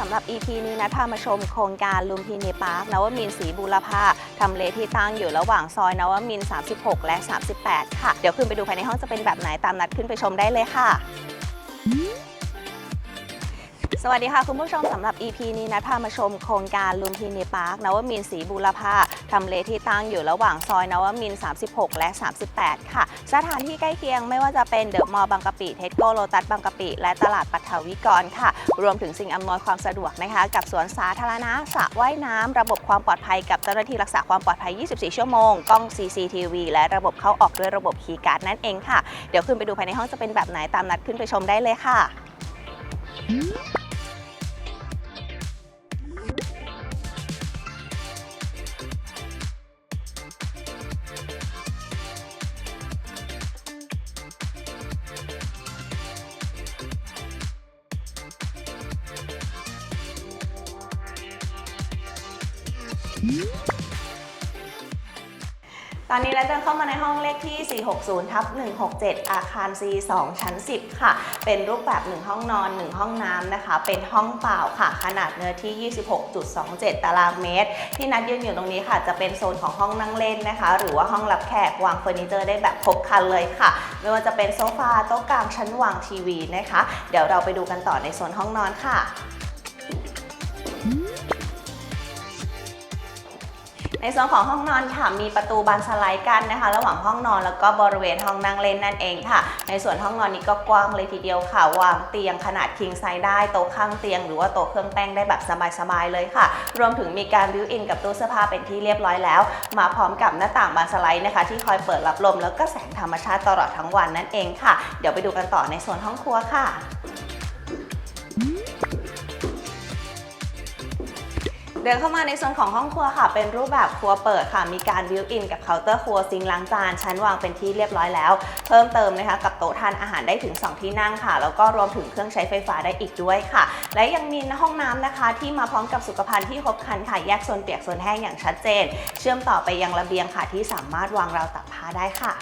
สำหรับ EP นี้นะพามาชมโครงการลุมพินีพาร์คนวมินศรีบูรพาทำเลที่ตั้งอยู่ระหว่างซอยนวมิน 36 และ 38 ค่ะ เดี๋ยวขึ้นไปดูภายในห้องจะเป็นแบบไหนตามนัดขึ้นไปชมได้เลยค่ะ สวัสดีค่ะคุณผู้ชมสำหรับ EP นี้นะพามาชมโครงการลุมพินีพาร์คนวมินศรีบูรพา ทำเลที่ตั้งอยู่ระหว่างซอยนวมิน 36 และ 38 ค่ะ สถานที่ใกล้เคียงไม่ว่าจะเป็นเดอะมอลล์บางกะปิเทสโก้โลตัสบางกะปิ และตลาดปัทวิกรค่ะ รวมถึงสิ่งอำนวยความสะดวกนะคะ กับสวนสาธารณะสระว่ายน้ำระบบความปลอดภัยกับเจ้าหน้าที่รักษาความปลอดภัย 24 ชั่วโมง กล้อง CCTV และระบบเข้าออกด้วยระบบคีย์การ์ดนั่นเองค่ะ เดี๋ยวขึ้นไปดูภายในห้องจะเป็นแบบไหนตามนัดขึ้นไปชมได้เลยค่ะ ตอนนี้เราเดินเข้ามาในห้องเลขที่ 460 ทับ 167 อาคาร C2 ชั้น 10 ค่ะ เป็นรูปแบบ 1 ห้องนอน 1 ห้องน้ำนะคะ เป็นห้องเปล่าค่ะ ขนาดเนื้อที่ 26.27 ตารางเมตร ที่นัดยืนอยู่ตรงนี้ค่ะ จะเป็นโซนของห้องนั่งเล่นนะคะ หรือว่าห้องรับแขก วางเฟอร์นิเจอร์ได้แบบครบครันเลยค่ะ ไม่ว่าจะเป็นโซฟา โต๊ะกลาง ชั้นวางทีวีนะคะ เดี๋ยวเราไปดูกันต่อในโซนห้องนอนค่ะ ในส่วนของห้องนอนค่ะมีประตูบานสไลด์กันนะคะ ระหว่างห้องนอนแล้วก็บริเวณห้องนั่งเล่นนั่นเองค่ะ ในส่วนห้องนอนนี้ก็กว้างเลยทีเดียวค่ะ วางเตียงขนาดคิงไซส์ได้โต๊ะข้างเตียง หรือว่าโต๊ะเครื่องแป้งได้แบบสบายๆเลยค่ะ รวมถึงมีการบิวอินกับตู้เสื้อผ้าเป็นที่เรียบร้อยแล้ว มาพร้อมกับหน้าต่างบานสไลด์นะคะ ที่คอยเปิดรับลมแล้วก็แสงธรรมชาติตลอดทั้งวันนั่นเองค่ะ เดี๋ยวไปดูกันต่อในส่วนห้องครัวค่ะ เดินเข้ามาในโซนของห้องครัวค่ะ เป็นรูปแบบครัวเปิดค่ะ มีการบิวอินกับเคาน์เตอร์ครัวซิงค์ล้างจานชั้นวางเป็นที่เรียบร้อยแล้ว เพิ่มเติมนะคะกับโต๊ะทานอาหารได้ถึง 2 ที่นั่งค่ะ แล้วก็รวมถึงเครื่องใช้ไฟฟ้าได้อีกด้วยค่ะ และยังมีห้องน้ำนะคะ ที่มาพร้อมกับสุขภัณฑ์ที่ครบครันค่ะ แยกโซนเปียกโซนแห้งอย่างชัดเจน เชื่อมต่อไปยังระเบียงค่ะที่สามารถวางราวตักผ้าได้ค่ะ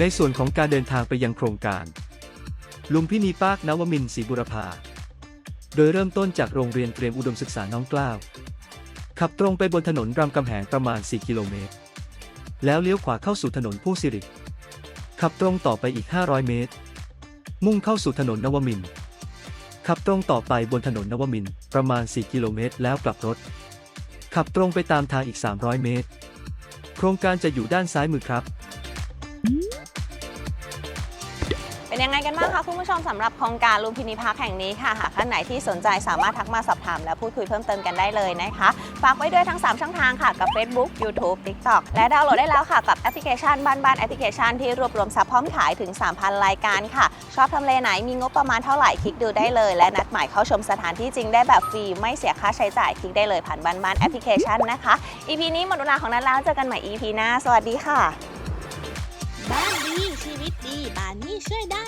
ในส่วนของการเดินทางไปยังโครงการ ลุมพินีปาร์คนวมินศรีบุรพา โดยเริ่มต้นจากโรงเรียนเตรียมอุดมศึกษาน้องกล้าว ขับตรงไปบนถนนรามคำแหงประมาณ 4 กิโลเมตร แล้วเลี้ยวขวาเข้าสู่ถนนผู้สิริ ขับตรงต่อไปอีก 500 เมตร มุ่งเข้าสู่ถนนนวมิน ขับตรงต่อไปบนถนนนวมินประมาณ 4 กิโลเมตร แล้วกลับรถ ขับตรงไปตามทางอีก 300 เมตร โครงการจะอยู่ด้านซ้ายมือครับ เป็นยังไงกันบ้างคะคุณผู้ชมสำหรับโครงการลุมพินีพักแห่งนี้ค่ะหากท่านไหนที่สนใจสามารถทักมาสอบถาม และพูดคุยเพิ่มเติมกันได้เลยนะคะฝากไว้ด้วยทั้ง 3 ช่องทางค่ะกับ Facebook YouTube TikTok และดาวน์โหลดได้แล้วค่ะกับแอปพลิเคชันบ้านบ้านแอปพลิเคชันที่รวบรวมซับพร้อมขายถึง 3,000 รายการค่ะ ชอบทำเลไหนมีงบประมาณเท่าไหร่คลิกดูได้เลย และนัดหมายเข้าชมสถานที่จริงได้แบบฟรีไม่เสียค่าใช้จ่ายคลิกได้เลยผ่านบ้านบ้านแอปพลิเคชันนะคะ EP นี้หมดเวลาของนัดแล้วเจอกันใหม่ EP หน้าสวัสดีค่ะ ดีชีวิตดีบ้านนี่ช่วยได้